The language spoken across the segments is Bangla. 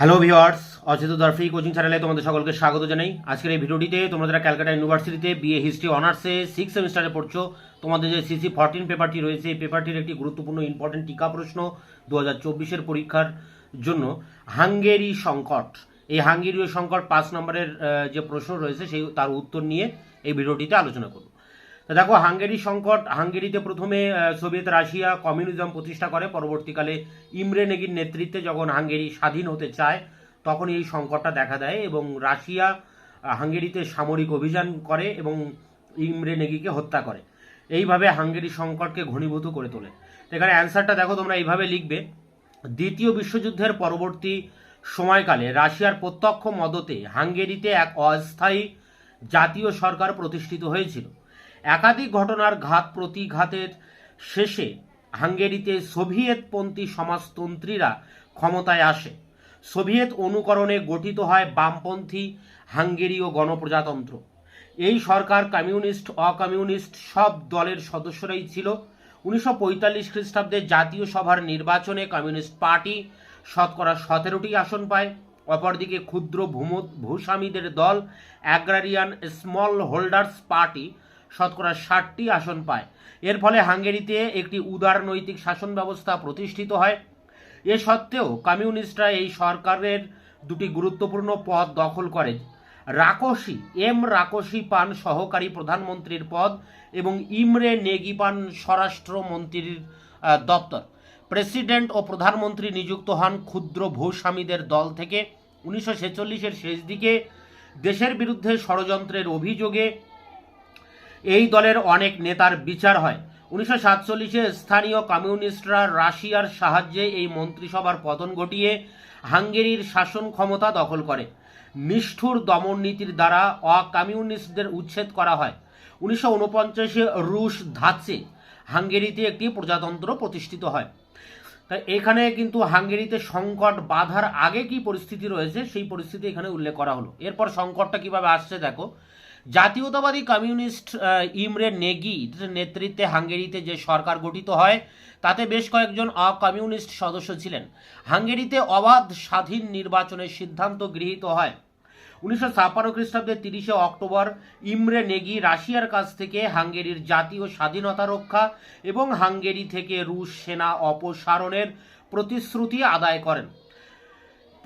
হ্যালো ভিওয়ার্স অচেত দরফি কোচিং চ্যানেলে তোমাদের সকলকে স্বাগত জানাই। আজকের এই ভিডিওটিতে তোমরা যারা ক্যালকাটা ইউনিভার্সিটিতে বিএ হিস্ট্রি অনার্সে সিক্স সেমিস্টারে পড়ছো, তোমাদের যে সিসি ফোরটিন পেপারটি রয়েছে, এই পেপারটির একটি গুরুত্বপূর্ণ ইম্পর্টেন্ট টিকা প্রশ্ন দু হাজার পরীক্ষার জন্য। হাঙ্গেরি সংকট। এই হাঙ্গেরীয় সংকট পাঁচ নম্বরের যে প্রশ্ন রয়েছে, সেই, তার উত্তর নিয়ে এই ভিডিওটিতে আলোচনা করব। দেখো, হাঙ্গেরি সংকট, হাঙ্গেরিতে প্রথমে সোভিয়েত রাশিয়া কমিউনিজম প্রতিষ্ঠা করে, পরবর্তীকালে ইমরে নেগির নেতৃত্বে যখন হাঙ্গেরি স্বাধীন হতে চায় তখন এই সংকটটা দেখা দেয় এবং রাশিয়া হাঙ্গেরিতে সামরিক অভিযান করে এবং ইমরে নেগিকে হত্যা করে। এইভাবে হাঙ্গেরি সংকটকে ঘনীভূত করে তোলে। এখানে অ্যান্সারটা দেখো, তোমরা এইভাবে লিখবে। দ্বিতীয় বিশ্বযুদ্ধের পরবর্তী সময়কালে রাশিয়ার প্রত্যক্ষ মদতে হাঙ্গেরিতে এক অস্থায়ী জাতীয় সরকার প্রতিষ্ঠিত হয়েছিল। একাধিক ঘটনার ঘাত প্রতিঘাতের শেষে হাঙ্গেরিতে সোভিয়েতপন্থী সমাজতন্ত্রীরা ক্ষমতায় আসে। সোভিয়েত অনুকরণে গঠিত হয় বামপন্থী হাঙ্গেরীয় গণপ্রজাতন্ত্র। এই সরকার কমিউনিস্ট, অকমিউনিস্ট সব দলের সদস্যরাই ছিল। উনিশশো পঁয়তাল্লিশ খ্রিস্টাব্দে জাতীয় সভার নির্বাচনে কমিউনিস্ট পার্টি শতকরা সতেরোটি আসন পায়। অপরদিকে ক্ষুদ্র ভূস্বামীদের দল, অ্যাগ্রারিয়ান স্মল হোল্ডার্স পার্টি শতকরা ষাটটি আসন পায়। এর ফলে হাঙ্গেরিতে একটি উদারনৈতিক শাসন ব্যবস্থা প্রতিষ্ঠিত হয়। এ সত্ত্বেও কমিউনিস্টরা এই সরকারের দুটি গুরুত্বপূর্ণ পদ দখল করে। রাকসি এম রাকসি পান সহকারী প্রধানমন্ত্রীর পদ এবং ইমরে নেগি পান স্বরাষ্ট্রমন্ত্রীর দপ্তর। প্রেসিডেন্ট ও প্রধানমন্ত্রী নিযুক্ত হন ক্ষুদ্র ভূস্বামীদের দল থেকে। উনিশশো ছেচল্লিশের শেষ দিকে দেশের বিরুদ্ধে ষড়যন্ত্রের অভিযোগে এই দলের অনেক নেতার বিচার হয়। উনিশশো সাতচল্লিশে স্থানীয় কমিউনিস্টরা রাশিয়ার সাহায্যে এই মন্ত্রিসভার পতন ঘটিয়ে হাঙ্গেরির শাসন ক্ষমতা দখল করে। নিষ্ঠুর দমন নীতির দ্বারা অকমিউনিস্টদের উচ্ছেদ করা হয়। উনিশশো উনপঞ্চাশে রুশ ধাঁচে হাঙ্গেরিতে একটি প্রজাতন্ত্র প্রতিষ্ঠিত হয়। তাই এখানে কিন্তু হাঙ্গেরিতে সংকট বাধার আগে কি পরিস্থিতি রয়েছে, সেই পরিস্থিতি এখানে উল্লেখ করা হলো। এরপর সংকটটা কীভাবে আসছে দেখো। জাতীয়তাবাদী কমিউনিস্ট ইমরে নেগির নেতৃত্বে হাঙ্গেরিতে যে সরকার গঠিত হয়, তাতে বেশ কয়েকজন অকমিউনিস্ট সদস্য ছিলেন। হাঙ্গেরিতে অবাধ স্বাধীন নির্বাচনের সিদ্ধান্ত গৃহীত হয়। উনিশশো ছাপ্পান্ন খ্রিস্টাব্দে তিরিশে অক্টোবর ইমরে নেগি রাশিয়ার কাছ থেকে হাঙ্গেরির জাতীয় স্বাধীনতা রক্ষা এবং হাঙ্গেরি থেকে রুশ সেনা অপসারণের প্রতিশ্রুতি আদায় করেন।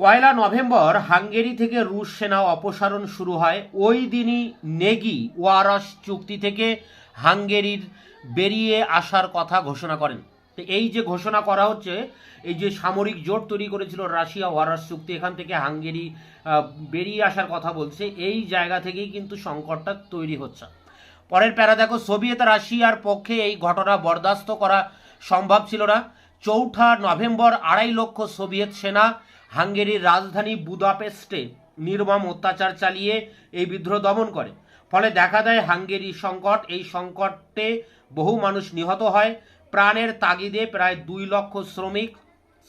পয়লা নভেম্বর হাঙ্গেরি থেকে রুশ সেনা অপসারণ শুরু হয়। ওই দিনই নেগি ওয়ারস চুক্তি থেকে হাঙ্গেরির বেরিয়ে আসার কথা ঘোষণা করেন। তো এই যে ঘোষণা করা হচ্ছে, এই যে সামরিক জোট তৈরি করেছিল রাশিয়া ওয়ারাস চুক্তি, এখান থেকে হাঙ্গেরি বেরিয়ে আসার কথা বলছে, এই জায়গা থেকেই কিন্তু সংকটটা তৈরি হচ্ছে। পরের প্যারা দেখো, সোভিয়েত রাশিয়ার পক্ষে এই ঘটনা বরদাস্ত করা সম্ভব ছিল না। চৌঠা নভেম্বর আড়াই লক্ষ সোভিয়েত সেনা হাঙ্গেরির রাজধানী বুদাপেস্টে নির্মম অত্যাচার চালিয়ে এই বিদ্রোহ দমন করে। ফলে দেখা দেয় হাঙ্গেরি সংকট, এই সংকটে বহু মানুষ নিহত হয়। প্রাণের তাগিদে প্রায় দুই লক্ষ শ্রমিক,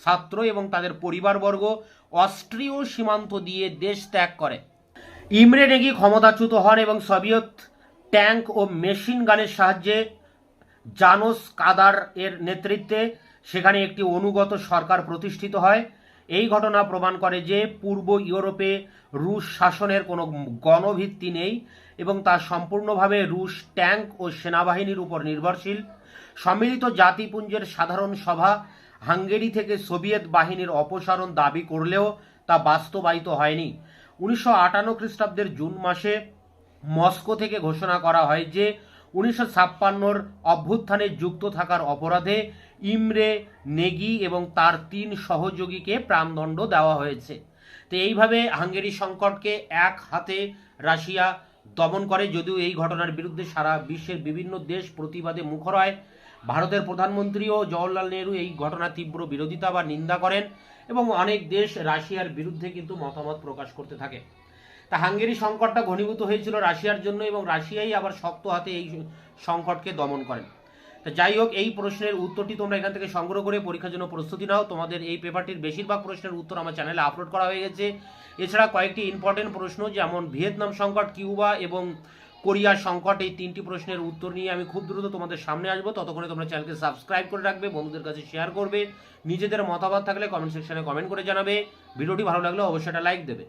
ছাত্র এবং তাদের পরিবারবর্গ অস্ট্রীয় সীমান্ত দিয়ে দেশ ত্যাগ করে। ইমরে নেগি ক্ষমতাচ্যুত হন এবং সোভিয়েত ট্যাঙ্ক ও মেশিন গানের সাহায্যে জানোস কাদার এর নেতৃত্বে সেখানে একটি অনুগত সরকার প্রতিষ্ঠিত হয়। এই ঘটনা প্রমাণ করে যে পূর্ব ইউরোপে রুশ শাসনের কোনো গণভিত্তি নেই এবং তা সম্পূর্ণভাবে রুশ ট্যাঙ্ক ও সেনাবাহিনীর উপর নির্ভরশীল। সম্মিলিত জাতিপুঞ্জের সাধারণ সভা হাঙ্গেরি থেকে সোভিয়েত বাহিনীর অপসারণ দাবি করলেও তা বাস্তবায়িত হয়নি। উনিশশো আটান্ন খ্রিস্টাব্দের জুন মাসে মস্কো থেকে ঘোষণা করা হয় যে উনিশশো ছাপ্পান্নর অভ্যুত্থানে যুক্ত থাকার অপরাধে ইমরে, নেগি এবং তার তিন সহযোগীকে প্রাণদণ্ড দেওয়া হয়েছে। তো এইভাবে হাঙ্গেরি সংকটকে এক হাতে রাশিয়া দমন করে, যদিও এই ঘটনার বিরুদ্ধে সারা বিশ্বের বিভিন্ন দেশ প্রতিবাদে মুখর হয়। ভারতের প্রধানমন্ত্রীও জওহরলাল নেহরু এই ঘটনার তীব্র বিরোধিতা বা নিন্দা করেন এবং অনেক দেশ রাশিয়ার বিরুদ্ধে কিন্তু মতামত প্রকাশ করতে থাকে। তা হাঙ্গেরি সংকটটা ঘনীভূত হয়েছিল রাশিয়ার জন্য এবং রাশিয়াই আবার শক্ত হাতে এই সংকটকে দমন করেন। তা যাই হোক, এই প্রশ্নের উত্তরটি তোমরা এখান থেকে সংগ্রহ করে পরীক্ষার জন্য প্রস্তুতি নাও। তোমাদের এই পেপারটির বেশিরভাগ প্রশ্নের উত্তর আমার চ্যানেলে আপলোড করা হয়ে গেছে। এছাড়া কয়েকটি ইম্পর্টেন্ট প্রশ্ন, যেমন ভিয়েতনাম সংকট, কিউবা এবং কোরিয়া সংকট, এই তিনটি প্রশ্নের উত্তর নিয়ে আমি খুব দ্রুত তোমাদের সামনে আসব। ততক্ষণে তোমরা চ্যানেলকে সাবস্ক্রাইব করে রাখবে, বন্ধুদের কাছে শেয়ার করবে, নিজেদের মতামত থাকলে কমেন্ট সেকশনে কমেন্ট করে জানাবে। ভিডিওটি ভালো লাগলে অবশ্যই একটা লাইক দেবে।